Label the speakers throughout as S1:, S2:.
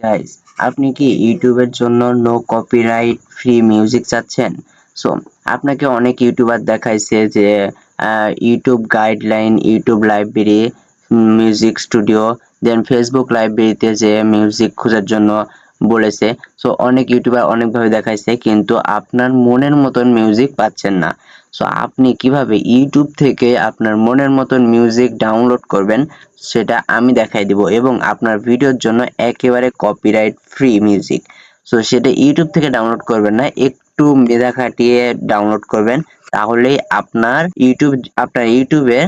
S1: Guys আপনি কি ইউটিউবের জন্য নো কপিরাইট ফ্রি মিউজিক চাচ্ছেন? সো আপনাকে অনেক ইউটিউবার দেখাইছে যে YouTube guideline YouTube library music studio then Facebook লাইব্রেরিতে যে মিউজিক খোঁজার জন্য বলেছে। সো অনেক ইউটিউবার অনেকভাবে দেখাইছে, কিন্তু আপনার মনের মতন মিউজিক পাচ্ছেন না। সো আপনি কীভাবে ইউটিউব থেকে আপনার মনের মতন মিউজিক ডাউনলোড করবেন, সেটা আমি দেখাই দিব এবং আপনার ভিডিওর জন্য একেবারে কপিরাইট ফ্রি মিউজিক সো সেটা ইউটিউব থেকে ডাউনলোড করবেন না একটু মেধা খাটিয়ে ডাউনলোড করবেন, তাহলেই আপনার ইউটিউব আপনার ইউটিউবে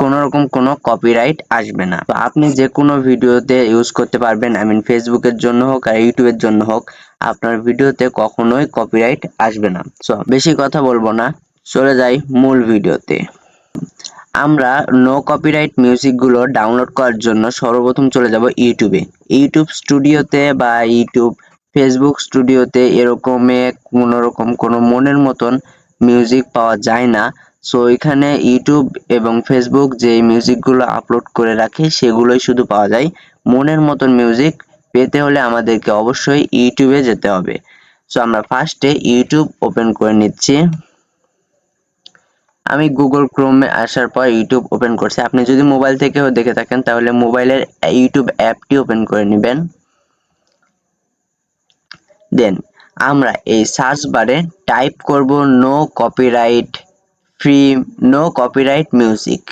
S1: কোনো রকম কোনো কপিরাইট আসবে না। তো আপনি যে কোনো ভিডিওতে ইউজ করতে পারবেন আই মিন ফেসবুকের জন্য হোক আর ইউটিউবের জন্য হোক, আপনার ভিডিওতে কখনোই কপিরাইট আসবে না। সো বেশি কথা বলব না, চলে যাই মূল ভিডিওতে আমরা নো কপিরাইট মিউজিকগুলো ডাউনলোড করার জন্য সর্বপ্রথম চলে যাব ইউটিউবে ইউটিউব স্টুডিওতে বা ইউটিউব ফেসবুক স্টুডিওতে এরকমে কোনো রকম কোনো মনের মতন মিউজিক পাওয়া যায় না। সো এখানে ইউটিউব এবং ফেসবুক যে মিউজিকগুলো আপলোড করে রাখে, সেগুলোই শুধু পাওয়া যায়। মনের মতন মিউজিক পেতে হলে আমাদেরকে অবশ্যই ইউটিউবে যেতে হবে। সো আমরা ফার্স্টে ইউটিউব ওপেন করে নিচ্ছি। আমি গুগল ক্রোমে আসার পর ইউটিউব ওপেন করছি। আপনি যদি মোবাইল থেকেও দেখে থাকেন, তাহলে মোবাইলের ইউটিউব অ্যাপটি ওপেন করে নেবেন। দেন। আমরা এই সার্চ বারে টাইপ করব no copyright free no copyright music.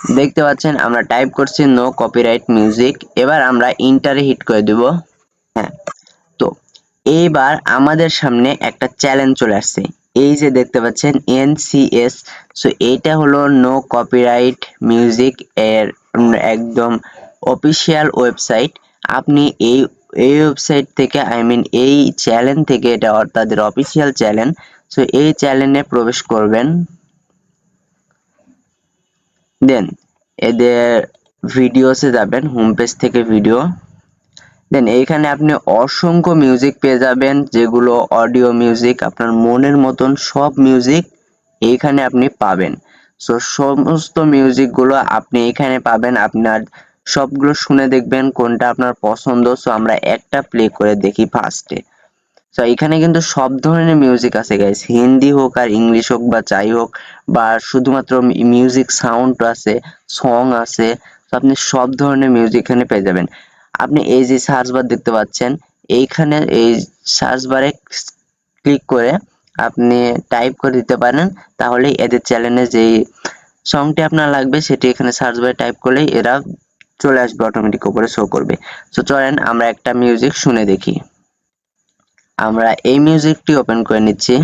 S1: দেখতে পাচ্ছেন, আমরা টাইপ করছি নো কপিরাইট মিউজিক। এবার আমরা ইন্টারে হিট করে দেব। হ্যাঁ তো এইবার আমাদের সামনে একটা চ্যালেঞ্জ চলে আসছে। এই যে দেখতে পাচ্ছেন, এনসিএস। সো এইটা হলো নো কপিরাইট মিউজিক এর একদম অফিসিয়াল ওয়েবসাইট। আপনি এই এই ওয়েবসাইট থেকে আই মিন এই চ্যানেল থেকে এটা তাদের অফিসিয়াল চ্যানেল সো এই চ্যানেলে প্রবেশ করবেন। দেন এদের ভিডিওসে যাবেন হোম পেজ থেকে ভিডিও দেন এইখানে আপনি অসংখ্য মিউজিক পেয়ে যাবেন, যেগুলো অডিও মিউজিক আপনার মনের মতন সব মিউজিক এইখানে আপনি পাবেন। সো সমস্ত মিউজিকগুলো আপনি এখানে পাবেন, আপনার সবগুলো শুনে দেখবেন কোনটা আপনার পছন্দ। সো আমরা একটা প্লে করে দেখি ফার্স্টে সো এখানে কিন্তু সব ধরনের মিউজিক আছে গাইস হিন্দি হোক আর ইংলিশ হোক বা যাই হোক, বা শুধুমাত্র মিউজিক সাউন্ড আছে সং আছে তো আপনি সব ধরনের মিউজিক এখানে পেয়ে যাবেন। আপনি এই যে সার্চ বার দেখতে পাচ্ছেন, এইখানে এই সার্চ বারে ক্লিক করে আপনি টাইপ করে দিতে পারেন তাহলে এদের চ্যানেলে যেই সংটি আপনার লাগবে, সেটি এখানে সার্চ বারে টাইপ করলেই এরা চলে আসবে অটোমেটিক উপরে শো করবে। তো চলেন আমরা একটা মিউজিক শুনে দেখি। আমরা এই মিউজিকটি ওপেন করে নিচ্ছি।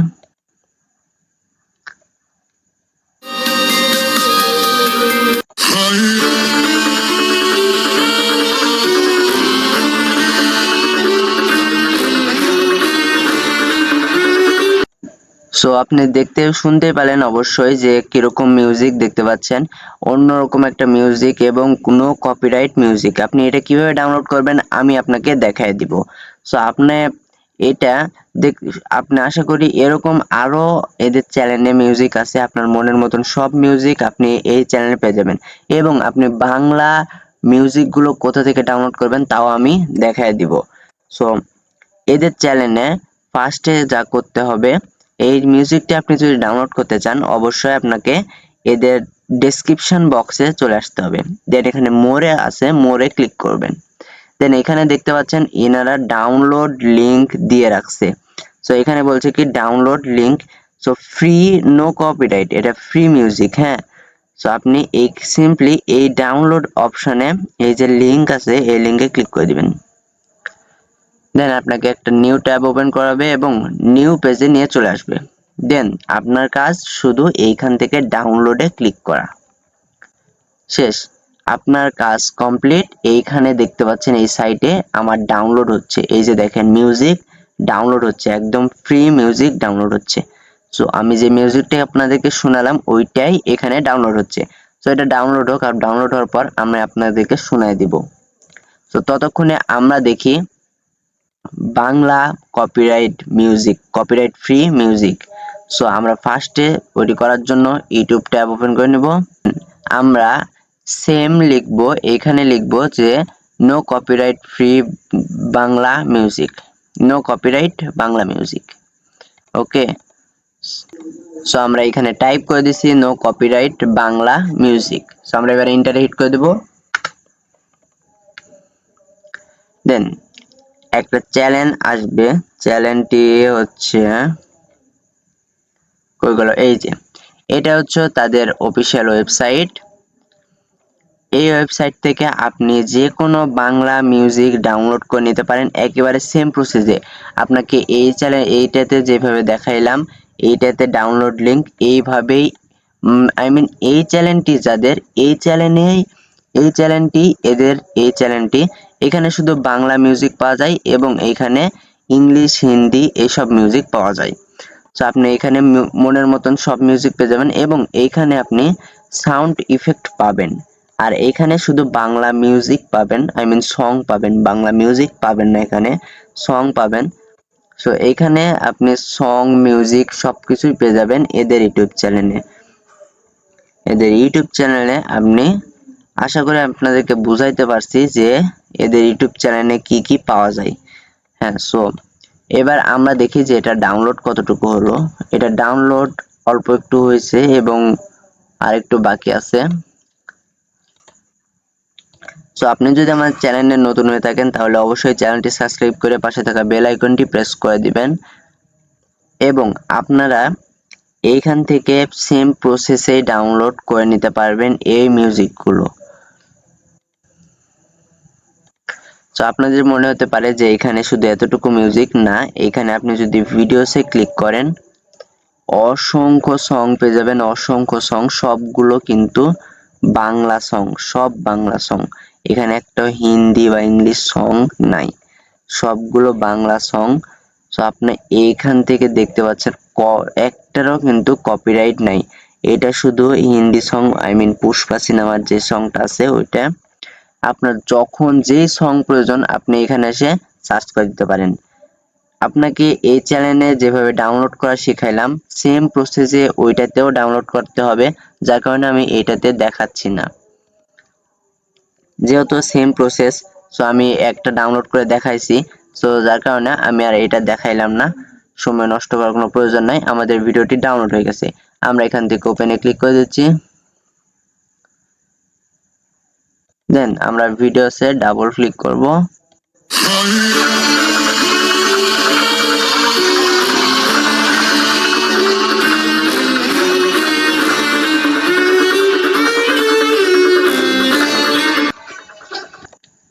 S1: সো আপনি দেখতে শুনতে পেলেন অবশ্যই যে কীরকম মিউজিক দেখতে পাচ্ছেন। অন্যরকম একটা মিউজিক এবং কোনো কপিরাইট মিউজিক আপনি এটা কীভাবে ডাউনলোড করবেন, আমি আপনাকে দেখাই দিব। সো আপনি এটা দেখ, আপনি আশা করি এরকম আরও এদের চ্যানেলে মিউজিক আছে, আপনার মনের মতন সব মিউজিক আপনি এই চ্যানেলে পেয়ে যাবেন। এবং আপনি বাংলা মিউজিকগুলো কোথা থেকে ডাউনলোড করবেন, তাও আমি দেখাই দিব। সো এদের চ্যানেলে ফার্স্টে যা করতে হবে এই মিউজিকটি আপনি যদি ডাউনলোড করতে চান, অবশ্যই আপনাকে এদের ডেসক্রিপশন বক্সে চলে আসতে হবে। দেন এখানে মোরে আছে মোরে ক্লিক করবেন। দেন এখানে দেখতে পাচ্ছেন, এনারা ডাউনলোড লিংক দিয়ে রাখছে। সো এখানে বলছে কি download link so free no copyright এটা ফ্রি মিউজিক হ্যাঁ? সো আপনি এই সিম্পলি এই ডাউনলোড অপশনে এই যে লিঙ্ক আছে, এই লিংকে ক্লিক করে দিবেন। দেন আপনাকে একটা নিউ ট্যাব ওপেন করাবে এবং নিউ পেজে নিয়ে চলে আসবে। দেন আপনার কাজ শুধু এইখান থেকে ডাউনলোডে ক্লিক করা। শেষ। আপনার কাজ কমপ্লিট এইখানে দেখতে পাচ্ছেন এই সাইটে আমার ডাউনলোড হচ্ছে। এই যে দেখেন মিউজিক ডাউনলোড হচ্ছে। একদম ফ্রি মিউজিক ডাউনলোড হচ্ছে। সো আমি যে মিউজিকটা আপনাদেরকে শোনালাম, ওইটাই এখানে ডাউনলোড হচ্ছে। সো এটা ডাউনলোড হোক আর ডাউনলোড হওয়ার পর আমি আপনাদেরকে শোনাই দিব। তো ততক্ষণে আমরা দেখি Bangla copyright music copyright free music so আমরা ফার্স্টে ওইটি করার জন্য ইউটিউব ট্যাব ওপেন করে নেব। আমরা সেম লিখব, এখানে লিখব যে no copyright free Bangla music no copyright Bangla music okay so আমরা এখানে টাইপ করে দিছি no copyright Bangla music so আমরা এবার ইন্টারে হিট করে দেব। দেন একটা চ্যানেল আসবে। চ্যানেলটি হচ্ছে, কই গেল? এই যে, এটা হচ্ছে তাদের অফিসিয়াল ওয়েবসাইট এই ওয়েবসাইট থেকে আপনি যে কোনো বাংলা মিউজিক ডাউনলোড করে নিতে পারেন। একেবারে সেম প্রসেসে আপনাকে এই চ্যানেল এইটাতে যেভাবে দেখাইলাম, এইটাতে ডাউনলোড লিঙ্ক এইভাবেই আই মিন এই চ্যানেলটি যাদের, এই চ্যানেলে এই চ্যানেলটি এদের, এই চ্যানেলটি এখানে শুধু বাংলা মিউজিক পাওয়া যায় এবং এখানে ইংলিশ হিন্দি এইসব মিউজিক পাওয়া যায়। তো আপনি এখানে মনের মতন সব মিউজিক পেয়ে যাবেন এবং এইখানে আপনি সাউন্ড ইফেক্ট পাবেন। আর এখানে শুধু বাংলা মিউজিক পাবেন আই মিন সং পাবেন, বাংলা মিউজিক পাবেন না এখানে সং পাবেন। সো এখানে আপনি সং মিউজিক সব কিছুই পেয়ে যাবেন এদের ইউটিউব চ্যানেলে এদের ইউটিউব চ্যানেলে আপনি আশা করি আপনাদেরকে বুঝাইতে পারছি যে এদের ইউটিউব চ্যানেলে কি কি পাওয়া যায়। হ্যাঁ সো এবার আমরা দেখি যে এটা ডাউনলোড কতটুকু হলো। এটা ডাউনলোড অল্প একটু হয়েছে এবং আরেকটু বাকি আছে। সো আপনি যদি আমার চ্যানেলে নতুন হয়ে থাকেন, তাহলে অবশ্যই চ্যানেলটি সাবস্ক্রাইব করে পাশে থাকা বেল আইকনটি প্রেস করে দিবেন। এবং আপনারা এইখান থেকে সেম প্রসেসে ডাউনলোড করে নিতে পারবেন এই মিউজিকগুলো তো আপনাদের মনে হতে পারে যে এখানে শুধু এতটুকু মিউজিক না, এখানে আপনি যদি ভিডিওসে ক্লিক করেন, অসংখ্য সং পেয়ে যাবেন, অসংখ্য সং সবগুলো কিন্তু বাংলা সং সব বাংলা সং এখানে একটা হিন্দি বা ইংলিশ সং নাই, সবগুলো বাংলা সং তো আপনি এইখান থেকে দেখতে পাচ্ছেন, ক, একটারও কিন্তু কপিরাইট নাই। এটা শুধু Hindi song I mean Pushpa সিনেমার যে সংটা আছে, ওইটা আপনার যখন যে সং প্রয়োজন, আপনি এখানে এসে সার্চ করে দিতে পারেন। আপনাকে এই চ্যানেলে যেভাবে ডাউনলোড করা শিখাইলাম সেম প্রসেসে ওইটাতেও ডাউনলোড করতে হবে, যার কারণে আমি এটাতে দেখাচ্ছি না। যেহেতু সেম প্রসেস সো আমি একটা ডাউনলোড করে দেখাইছি সো যার কারণে আমি আর এটা দেখাইলাম না। সময় নষ্ট করার কোনো প্রয়োজন নাই, আমাদের ভিডিওটি ডাউনলোড হয়ে গেছে। আমরা এখান থেকে ওপেনে ক্লিক করে দিচ্ছি। দেন আমরা ভিডিওসে ডাবল ক্লিক করব।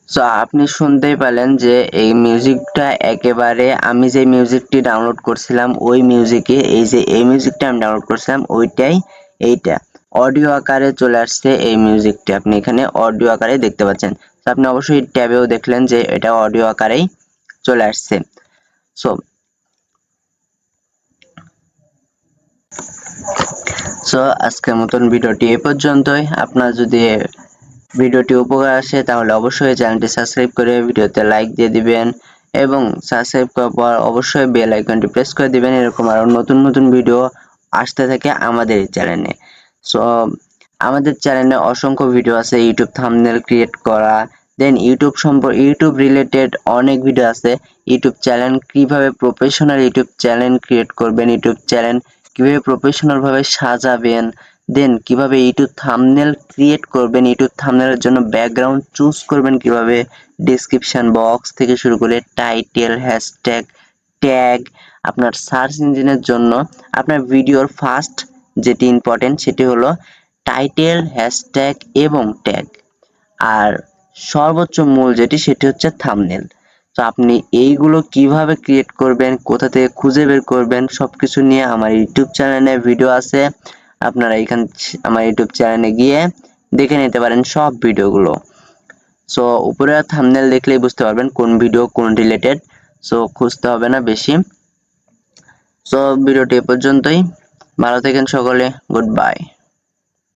S1: সো আপনি শুনতেই পেলেন যে এই মিউজিকটা একেবারে, আমি যে মিউজিকটি ডাউনলোড করছিলাম, ওই মিউজিকে এই যে এই মিউজিকটা আমি ডাউনলোড করছিলাম, ওইটাই এইটা। অডিও আকারে চলে আসছে এই মিউজিকটি আপনি এখানে অডিও আকারে দেখতে পাচ্ছেন। তো আপনি অবশ্যই ট্যাবেও দেখলেন যে এটা অডিও আকারেই চলে আসছে। সো সো আজকের মতন ভিডিওটি এ পর্যন্তই। আপনার যদি ভিডিওটি উপকার আসে, তাহলে অবশ্যই চ্যানেলটি সাবস্ক্রাইব করে ভিডিওতে লাইক দিয়ে দিবেন এবং সাবস্ক্রাইব করার পর অবশ্যই বেল আইকনটি প্রেস করে দিবেন। এরকম আরও নতুন নতুন ভিডিও আসতে থাকে আমাদের এই চ্যানেলে সো আমাদের চ্যানেলে অসংখ্য ভিডিও আছে ইউটিউব থাম্বনেল ক্রিয়েট করা দেন ইউটিউব সম্পর্ক ইউটিউব রিলেটেড অনেক ভিডিও আছে। ইউটিউব চ্যানেল কীভাবে প্রফেশনাল ইউটিউব চ্যানেল ক্রিয়েট করবেন ইউটিউব চ্যানেল কীভাবে প্রফেশনাল ভাবে সাজাবেন দেন কীভাবে ইউটিউব থাম্বনেল ক্রিয়েট করবেন ইউটিউব থাম্বনেলের জন্য ব্যাকগ্রাউন্ড চুজ করবেন কীভাবে ডেসক্রিপশন বক্স থেকে শুরু করে টাইটেল হ্যাশট্যাগ ট্যাগ আপনার সার্চ ইঞ্জিনের জন্য আপনার ভিডিওর ফার্স্ট যেটি ইম্পর্টেন্ট সেটি হলো টাইটেল হ্যাশট্যাগ এবং ট্যাগ আর সর্বোচ্চ মূল যেটি সেটি হচ্ছে থামনেল তো আপনি এইগুলো কীভাবে ক্রিয়েট করবেন, কোথা থেকে খুঁজে বের করবেন, সবকিছু নিয়ে আমার ইউটিউব চ্যানেলে ভিডিও আছে। আপনারা এখান আমার ইউটিউব চ্যানেলে গিয়ে দেখে নিতে পারেন সব ভিডিওগুলো সো উপরে থামনেল দেখলেই বুঝতে পারবেন কোন ভিডিও কোন রিলেটেড সো খুঁজতে হবে না বেশি। সো ভিডিওটি এ পর্যন্তই। ভালো থাকেন সকলে গুড বাই।